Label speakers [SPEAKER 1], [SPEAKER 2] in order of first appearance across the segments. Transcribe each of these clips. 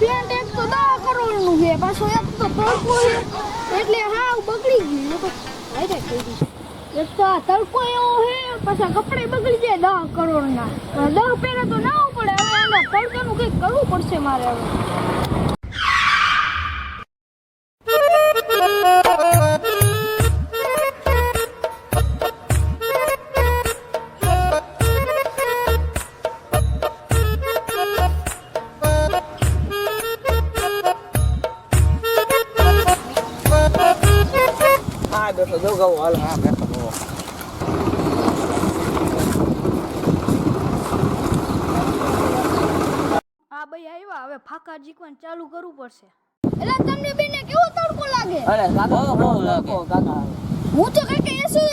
[SPEAKER 1] Pant એક તો દસ કરોડનું છે, પાછો એક તો તડકો એટલે હાવ બગડી ગયું. તો હારે એક તો આ તડકો એવો છે, પાછા કપડે બગડી જાય દસ કરોડ ના દસ પહેરા તો ના પડે, હવે એના તડકાનું કંઈક કરવું પડશે મારે હવે.
[SPEAKER 2] Hello, go all up. હા
[SPEAKER 1] ભાઈ આવ્યા. હવે ફાકા જીકવાનું ચાલુ કરવું પડશે. એટલે તમને બેને કેવો તડકો લાગે?
[SPEAKER 2] અરે કાકા બહુ લાગે. કાકા
[SPEAKER 1] હું તો કાકા એસી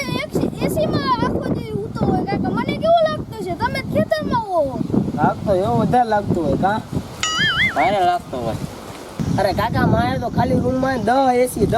[SPEAKER 1] એસી માં આખો દી ઉતો હોય કાકા મને કેવું લાગતું છે? તમે ખેતરમાં હો.
[SPEAKER 2] લાગતો એવો વધારે લાગતું હોય કા? મારે લાગતો હોય. અરે કાકા મારે તો ખાલી રૂમમાં 10 એસી
[SPEAKER 1] દ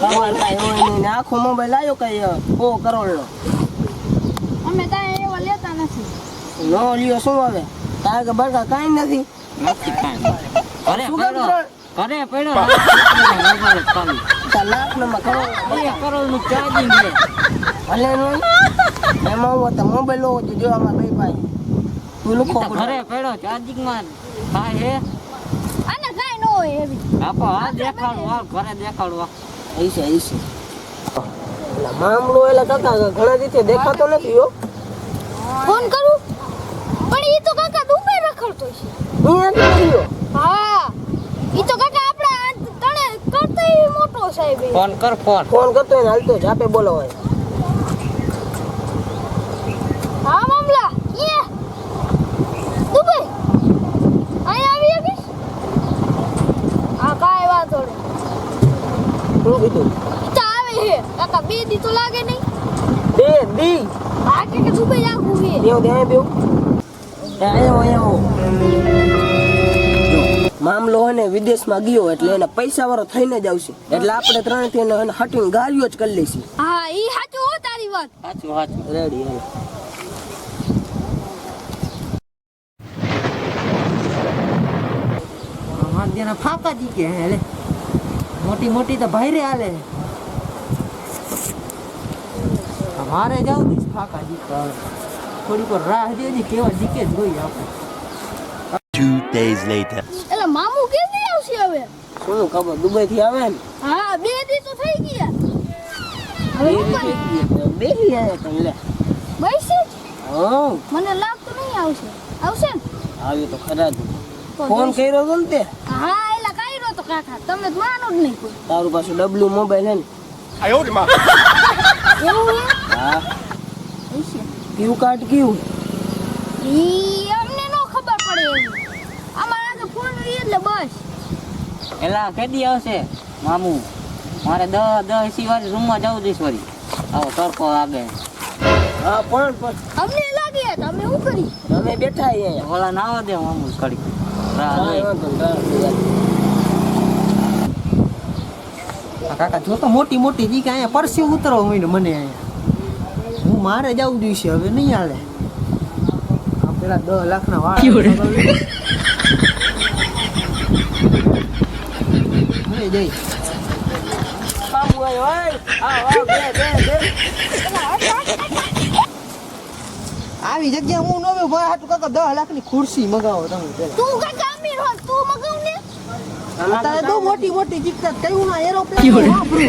[SPEAKER 2] કવર કાંઈ હોય નહીં ને આખો મોબાઈલ આવ્યો કઈ સો કરોડ
[SPEAKER 1] અમે કાંઈ એવા લેતા નથી.
[SPEAKER 2] નો લ્યો શું હવે? કારણ કે બરકા કાંઈ નથી.
[SPEAKER 3] નથી કાંઈ. ઘરે પડ્યો.
[SPEAKER 2] લાખ નંબર
[SPEAKER 3] કરોડનું ચાર્જિંગ છે.
[SPEAKER 2] ભલે એમાં હું તો મોબાઈલ હોવો જોઈએ જો આમાં ભાઈ. તું લુખો
[SPEAKER 3] તો ઘરે પડ્યો. ચાર્જિંગમાં થાય હે
[SPEAKER 1] આને કાંઈ ન હોય એવી.
[SPEAKER 3] આપો હા દેખાડો આ ઘરે દેખાડું
[SPEAKER 2] એટલે મામલો એટલે કાકા ઘણા દીથી દેખાતો નથી યો
[SPEAKER 1] ફોન કરું? પણ ઈ તો કાકા દુબે રખડતો છે.
[SPEAKER 2] હું એમ
[SPEAKER 1] હા. ઈ તો કાકા આપડા તણે કરતોય મોટો સાહેબ
[SPEAKER 3] ફોન કર ફોન.
[SPEAKER 2] ફોન કરતો હાલતો જ આપે બોલાવાય જો મામલો હોય ને વિદેશમાં ગયો એટલે એને પૈસા વાળો થઈને જ આવશે. એટલે આપણે ત્રણથી એને હટીને ગાળ્યો જ કરી લઈશું.
[SPEAKER 1] હા ઈ સાચું હો તારી વાત.
[SPEAKER 3] સાચું સાચું.
[SPEAKER 2] રેડી હાલો
[SPEAKER 3] ફાકા જી કે હેલે મોટી મોટી તો ભાઈ રે હાલે. મારે જાવ ફાકા જી. થોડીક રાહ દેજી કેવા જીકે જ જોઈએ આપણે.
[SPEAKER 4] Two days later.
[SPEAKER 1] એટલે મામુ કેદી આવશે હવે?
[SPEAKER 2] શું ખબર દુબઈ થી આવે ને?
[SPEAKER 1] હા બે દી તો થઈ ગયા. હવે
[SPEAKER 2] બે આયા તને લે.
[SPEAKER 1] બેસી
[SPEAKER 2] હા.
[SPEAKER 1] મને લાગતું નહીં આવશે. આવશે ને
[SPEAKER 2] આવ્યું તો ખરા જ. ફોન કર્યો તો ને તે?
[SPEAKER 1] હા એલા કર્યો તો કાકા. તમે તો માનો જ નહીં કોઈ.
[SPEAKER 2] તારું પાછું ડબલું મોબાઈલ હે ને?
[SPEAKER 1] એવું હે
[SPEAKER 2] હા.
[SPEAKER 1] હશે.
[SPEAKER 2] ક્યુ કાર્ડ કયું
[SPEAKER 1] ઈ અમને નો ખબર પડે અમારા તો ફોન ઈ એટલે બસ.
[SPEAKER 3] એલા કેદી આવશે? મામુ મારે દસ દસ એસી વાળી રૂમમાં જવું દઈશ વળી આવો તડકો લાગે.
[SPEAKER 2] હા પણ પણ.
[SPEAKER 1] અમને લાગે તમે શું કરી
[SPEAKER 2] અમે બેઠા અહીંયા
[SPEAKER 3] ઓલા નાવા દે મામુ કડી રાહ
[SPEAKER 2] રાહ
[SPEAKER 5] કાકા જો તો મોટી મોટી જી કે અહીંયા પરસી ઉતરો હોય ને મને અહીંયા. હું મારે જવું જોઈશે હવે નહીં હાલે. પેલા દસ લાખના વાળ જઈ.
[SPEAKER 2] આવ, આવ, બે, બે, બે.
[SPEAKER 5] આવી જગ્યા હું ન ભાઈ હાટુ કાકા દસ લાખની ખુરશી મગાવો તમે પેલા.
[SPEAKER 1] તું કાકા અમીર હો તું મગાવ ને
[SPEAKER 5] અત્યારે તો મોટી મોટી જીતતા કયું ના એરોપ્લેન વાપરું.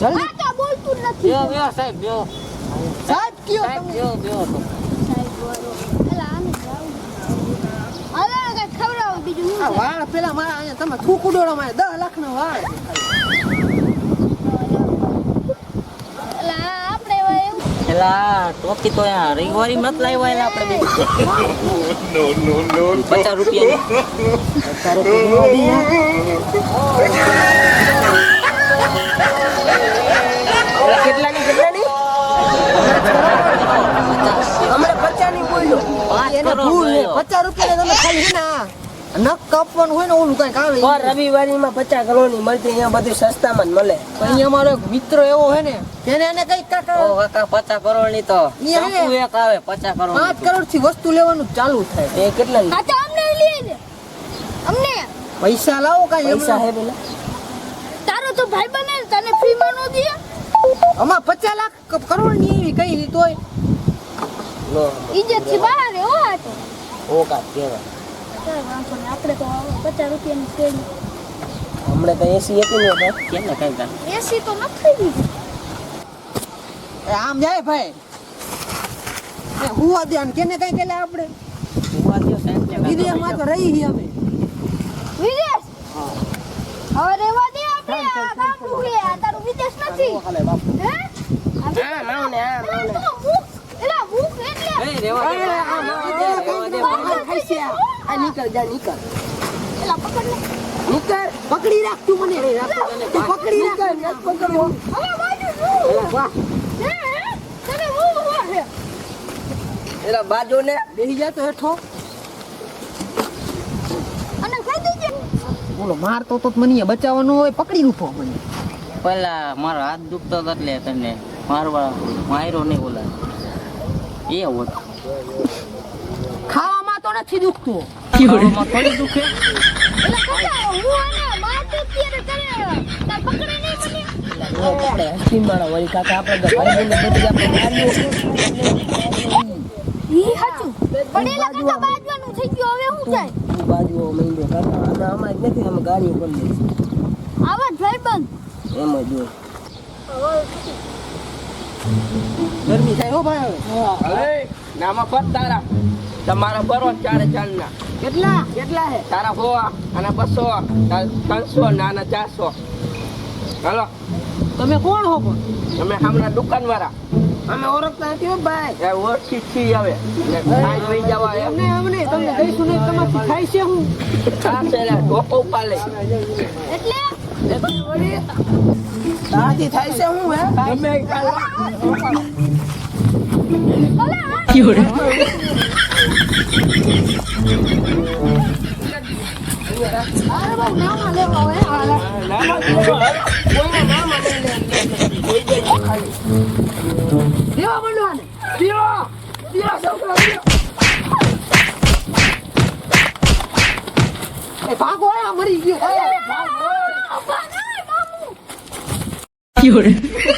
[SPEAKER 5] જલ્દી
[SPEAKER 1] આ તો બોલતું નથી.
[SPEAKER 3] બેહો બેહો સાહેબ બેહો.
[SPEAKER 5] સાહેબ કયો
[SPEAKER 3] સાહેબ
[SPEAKER 5] તમે?
[SPEAKER 3] બેહો બેહો તો.
[SPEAKER 1] સાહેબ બોલો. એલા આને જાવું હવે કઈ ખવડાવો બીજું
[SPEAKER 5] આ વાળ પેલા મારા અહીંયા તમે થૂકું ડોળો મારે દસ લાખ નો વાળ
[SPEAKER 1] એલા
[SPEAKER 3] ટોકી તો અહીંયા રવિવારી મત લાવ્યા એલા આપણે બે. પચાસ રૂપિયા
[SPEAKER 2] કેટલાની કેટલાની? હમણાં પચાની બોલ્યો.
[SPEAKER 5] એને ભૂલ પચાસ રૂપિયા તમે ખાલી છે નખ કાપવાનું હોય ને ઓલું કંઈક આવે
[SPEAKER 2] પર રવિવારીમાં પચાસ કરોડની મળતી અહીંયા બધું સસ્તામાં જ મળે.
[SPEAKER 5] અહીંયા અમારો એક મિત્ર એવો છે ને તેને એને કંઈક કાંક
[SPEAKER 3] ઓ કાકા પચાસ કરોડની તો એક આવે પચાસ કરોડ
[SPEAKER 5] પાંચ કરોડથી વસ્તુ લેવાનું ચાલુ થાય.
[SPEAKER 2] એ કેટલાની
[SPEAKER 1] અમને અમને.
[SPEAKER 5] પૈસા લાવો કઈ
[SPEAKER 2] પૈસા. હે પેલા?
[SPEAKER 1] તારો તો ભાઈ બને તને ફ્રીમાં નો દે?
[SPEAKER 5] અમાર પચાસ લાખ કરોડની એવી કઈ
[SPEAKER 2] નો
[SPEAKER 1] ઇજ્જતથી બહાર હે હો આ તો.
[SPEAKER 2] કા કેવા?
[SPEAKER 1] આપણે તો પચાસ રૂપિયાની શેરી
[SPEAKER 2] હમણે તો એસી હતી ને તો
[SPEAKER 3] કેમ ને કઈ કાંઈ?
[SPEAKER 1] એસી તો નથી દીધી
[SPEAKER 5] આમ જાય ભાઈ. એ હુવા દે કેને કઈ કેલે આપણે?
[SPEAKER 3] દ્યો સાહેબ ને કાકા
[SPEAKER 5] તો રહી છીએ અમે
[SPEAKER 1] વિદેશ? હવે રેવા દે આપણે આ ગામડું છે આ તારું વિદેશ નથી હા?
[SPEAKER 2] માવ ને હા ને
[SPEAKER 1] એલા મુખ એટલે.
[SPEAKER 3] એ, રેવા દે. રેવા દે.
[SPEAKER 5] ખાઈ છે. આ. આ નીકળ જા નીકળ.
[SPEAKER 1] એલા પકડ લે.
[SPEAKER 5] નીકળ પકડી રાખ તું મને. તું પકડી રાખ. નથી પકડવો.
[SPEAKER 1] હવે બાજુ શું
[SPEAKER 5] વાહ.
[SPEAKER 1] હે તને હું હું
[SPEAKER 2] એલા બાજુ ને
[SPEAKER 5] બેસી જા તો હેઠો.
[SPEAKER 1] અને ખાઈ દેજે.
[SPEAKER 5] બોલો મારતો તો મને અહીંયા બચાવવાનો હોય પકડી ઊભો મને.
[SPEAKER 3] પેલા મારો હાથ દુખતો હતો એટલે તને મારવા માર્યો નહીં બોલા એ હોત
[SPEAKER 5] ખાવામાં તો નથી દુખતું.
[SPEAKER 3] ખાવામાં થોડી દુખે.
[SPEAKER 2] બધી બાજુ અમે ગાડી ઉપર
[SPEAKER 1] આવા ડ્રાઈવ ભાઈબંધ.
[SPEAKER 2] એમ જ હોય
[SPEAKER 5] ગરમી થાય હો ભાઈ હવે
[SPEAKER 6] નામાં પત તારા તમારા બરો ચારે ચાર ના
[SPEAKER 5] કેટલા કેટલા હે
[SPEAKER 6] તારા હો અને બસો તારા ત્રણસો ને આના ચારસો હાલો
[SPEAKER 5] તમે કોણ હો પણ
[SPEAKER 6] તમે હમણાં દુકાન વાળા
[SPEAKER 2] અમે ઓળખતા નથી ભાઈ
[SPEAKER 6] એ ઓળખી છી હવે ખાઈ લઈ જવા એમ
[SPEAKER 5] અમને અમને તમને કહીશું નહીં તમારથી થાય છે હું
[SPEAKER 6] આ છે ઢોકો ઉપાડે
[SPEAKER 1] એટલે
[SPEAKER 2] તારાથી થાય છે હું હે?
[SPEAKER 1] ભાઈ નામાં લેવા હોય હાલા
[SPEAKER 6] નામાં જ લેવા. કોઈના નામાં નહીં લે. કોઈ દે તો ખાલી.
[SPEAKER 5] દેવા માંડવાને
[SPEAKER 6] પીવો. પીવો છોકરા, પીવો.
[SPEAKER 5] એ ભાગો આ મરી ગયો
[SPEAKER 1] મામુ